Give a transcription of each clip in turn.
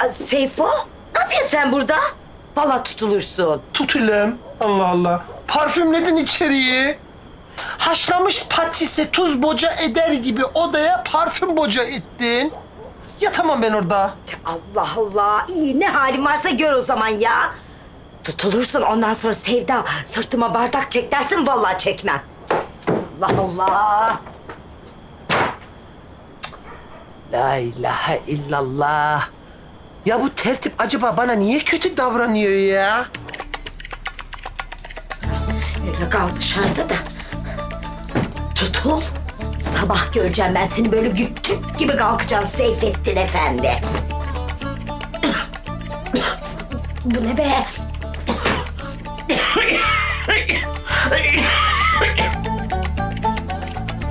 Aa, Seyfo, ne yapıyorsun sen burada? Vallahi tutulursun. Tutulem. Allah Allah. Parfümledin içeriği. Haşlamış patisi tuz boca eder gibi odaya parfüm boca ettin. Yatamam ben orada. Allah Allah, iyi ne halin varsa gör o zaman ya. Tutulursun ondan sonra Sevda sırtıma bardak çek dersin vallahi çekmem. Allah Allah. La ilahe illallah. Ya bu tertip acaba bana niye kötü davranıyor ya? Öyle kal dışarıda da. Tutul. Sabah göreceğim ben seni böyle güttük gibi kalkacaksın Seyfettin Efendi. Bu ne be?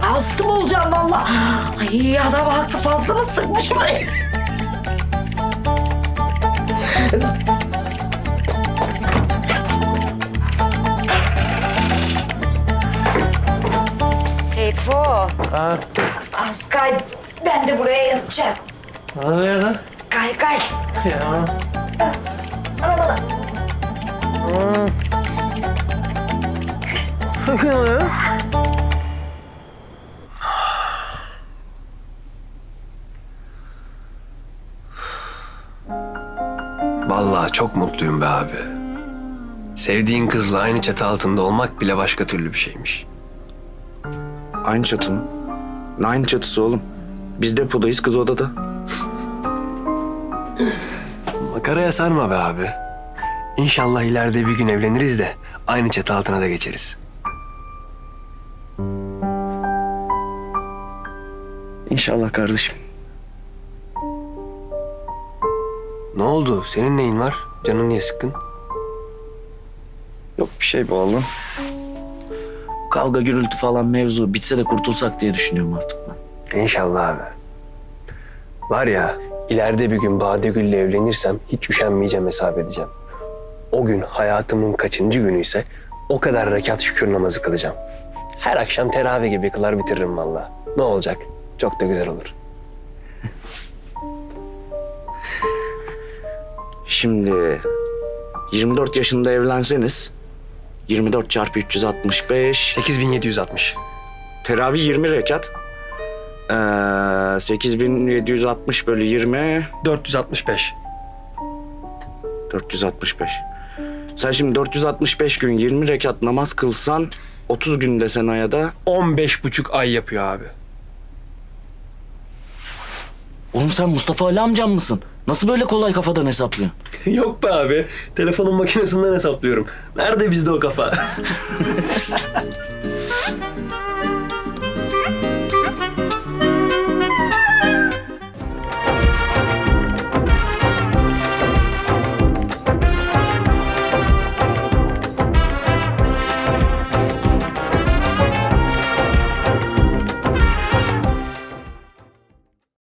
Hasta mı olacağım vallahi? Ay adam haklı fazla mı sıkmış burayı? Seyfo. Ha, Az kay. Ben de buraya yatacağım. ne ya? Kay kay. Ya. Arabada. Vallahi çok mutluyum be abi. Sevdiğin kızla aynı çatı altında olmak bile başka türlü bir şeymiş. Aynı çatı mı? Ne aynı çatısı oğlum? Biz depodayız, kız odada. Makaraya sarma be abi. İnşallah ileride bir gün evleniriz de aynı çatı altına da geçeriz. İnşallah kardeşim. Ne oldu? Senin neyin var? Canın niye sıkkın? Yok bir şey be oğlum. Kavga gürültü falan mevzu bitse de kurtulsak diye düşünüyorum artık ben. İnşallah abi. Var ya ileride bir gün Badegül'le evlenirsem hiç üşenmeyeceğim hesap edeceğim. O gün hayatımın kaçıncı günü ise o kadar rekat şükür namazı kılacağım. Her akşam teravih gibi kılar bitiririm valla. Ne olacak? Çok da güzel olur. Şimdi 24 yaşında evlenseniz 24 çarpı 365 8760. teravih 20 rekat. Ee, 8760 bölü 20 465. 465. Sen şimdi 465 gün 20 rekat namaz kılsan 30 gün desen aya da 15 buçuk ay yapıyor abi. Oğlum sen Mustafa Ali amcam mısın? Nasıl böyle kolay kafadan hesaplıyorsun? Yok be abi. Telefonun makinesinden hesaplıyorum. Nerede bizde o kafa?